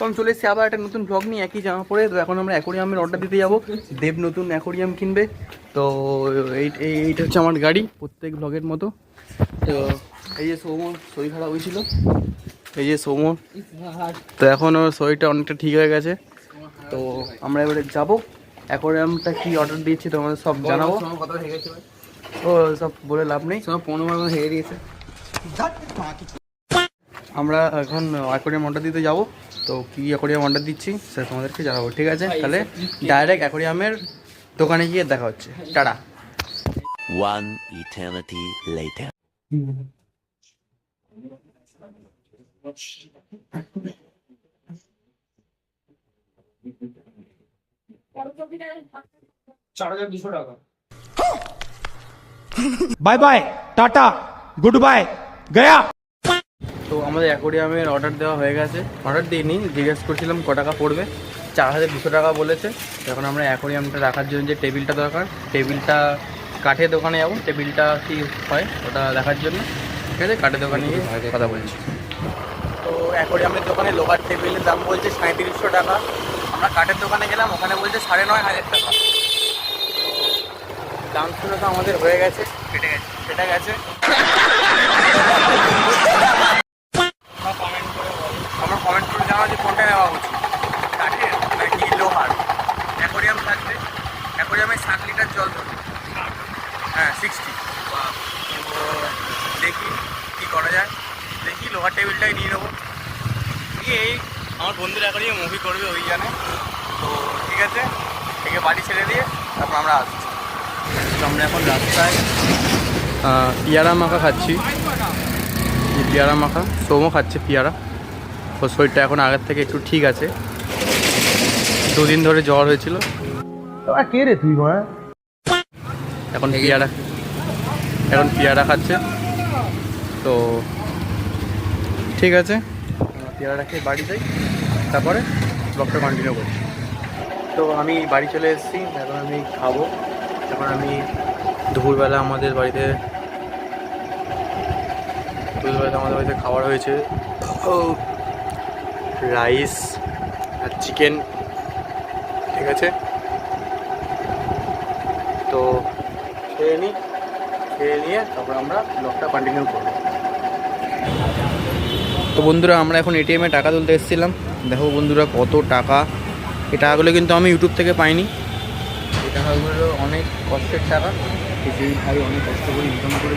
আমি চলে এসেছি আবার একটা নতুন ব্লগ নিয়ে একই জামা পরে। তো এখন আমরা অ্যাকোরিয়ামের অর্ডার দিতে যাব। দেব নতুন অ্যাকোরিয়াম কিনবে। তো এই এই- এইটা হচ্ছে আমার গাড়ি প্রত্যেক ব্লগের মতো। তো এই যে সৌমর শরীর খারাপ হয়েছিল। এই যে সৌমর তো এখন ওর শরীরটা অনেকটা ঠিক হয়ে গেছে। তো আমরা এবারে যাব। অ্যাকোরিয়ামটা কি অর্ডার দিয়েছি তোমাদের সব জানাব। ও সব বলে লাভ নেই। সময় পনেরো মাস হেরে দিয়েছে আমরা এখন অ্যাকোরিয়াম অর্ডার দিতে যাব। তো কি অ্যাকোরিয়াম অর্ডার দিচ্ছি সেটা তোমাদেরকে জানাবো ঠিক আছে তাহলে ডাইরেক্ট অ্যাকোরিয়ামের দোকানে গিয়ে দেখা হচ্ছে tata One eternity later. Bye bye tata good bye गया তো আমাদের অ্যাকোরিয়ামের অর্ডার দেওয়া হয়ে গেছে। অর্ডার দিইনি, জিজ্ঞেস করছিলাম ক টাকা পড়বে। চার হাজার দুশো টাকা বলেছে। এখন আমরা অ্যাকোরিয়ামটা রাখার জন্য যে টেবিলটা দরকার, টেবিলটা কাঠের দোকানে যাব। টেবিলটা কি হয় ওটা দেখার জন্য। ঠিক আছে, কাঠের দোকানে গিয়ে কথা বলছি। তো অ্যাকোরিয়ামের দোকানে লোহার টেবিলের দাম বলছে সাঁত্রিশশো টাকা। আমরা কাঠের দোকানে গেলাম, ওখানে বলছে সাড়ে নয় হাজার টাকা। দাম শুনে তো আমাদের হয়ে গেছে কেটে গেছে কেটে গেছে তোমরা কমেন্ট করে বলো আমার কমেন্ট করে জানাও যে কোনটা নেওয়া উচিত কাঠের নাকি লোহার অ্যাকোরিয়াম থাকবে। অ্যাকোরিয়ামে ষাট লিটার জল ধরবে হ্যাঁ সিক্সটি তো দেখি কী করা যায়। দেখি লোহার টেবিলটাই নিয়ে নেব। এই আমার বন্ধুরা অ্যাকোরিয়াম মুভি করবে ওই জানে। তো ঠিক আছে, একে বাড়ি ছেড়ে দিয়ে তারপর আমরা আসছি। আমরা এখন রাস্তায় পিয়ারা মাখা খাচ্ছি। পেয়ারা মাখা সোমও খাচ্ছে পেয়ারা। ওর শরীরটা এখন আগের থেকে একটু ঠিক আছে। দুদিন ধরে জ্বর হয়েছিল। কে রে তুই এখন পেয়ারা এখন পেয়ারা খাচ্ছে। তো ঠিক আছে। পেয়ারা খেয়ে বাড়ি যাই। তারপরে ব্লগটা কন্টিনিউ করছি। তো আমি বাড়ি চলে এসেছি এখন আমি খাব। এখন আমি দুপুরবেলা আমাদের বাড়িতে দুপুরবেলা আমাদের বাড়িতে খাবার হয়েছে। রাইস আর চিকেন। ঠিক আছে? তো খেয়ে নিই খেয়ে নিয়ে তারপর আমরা ব্লগটা কন্টিনিউ করব। তো বন্ধুরা আমরা এখন এটিএমে টাকা তুলতে এসেছিলাম। দেখো বন্ধুরা কত টাকা। এই টাকাগুলো কিন্তু আমি ইউটিউব থেকে পাইনি। এই টাকাগুলো অনেক কষ্টের টাকা। যেই ভাই অনেক কষ্ট করে ইনকাম করে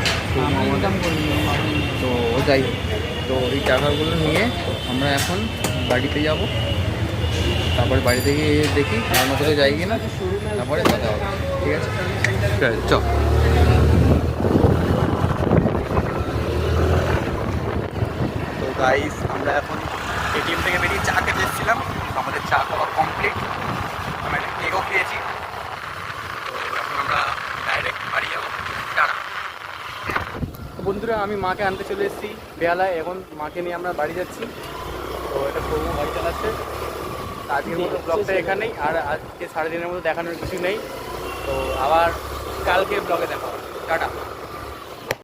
তো যাই হোক। তো এই টাকাগুলো নিয়ে আমরা এখন বাড়িতে যাব। তারপরে বাড়িতে গিয়ে দেখি আমার সাথে যাই কিনা। তারপরে কথা হবে। ঠিক আছে? চল। তো গাইস আমরা এখন এটিএম থেকে বেরিয়ে চা খেতে এসেছিলাম। আমাদের চা খাওয়া কমপ্লিট আমরা একটা কেকও খেয়েছি তো এখন আমরা ডাইরেক্ট বাড়ি যাব টাটা তো বন্ধুরা, আমি মাকে আনতে চলে এসেছি বেহালায় এখন মাকে নিয়ে আমরা বাড়ি যাচ্ছি। তো এটা প্রভু গাড়ি চালাচ্ছে। আজকের মতো ব্লগটা এখানেই। আর আজকে সাড়ে দিনের মতো দেখানোর কিছু নেই। তো আবার কালকে ব্লগে দেখা হবে। টাটা।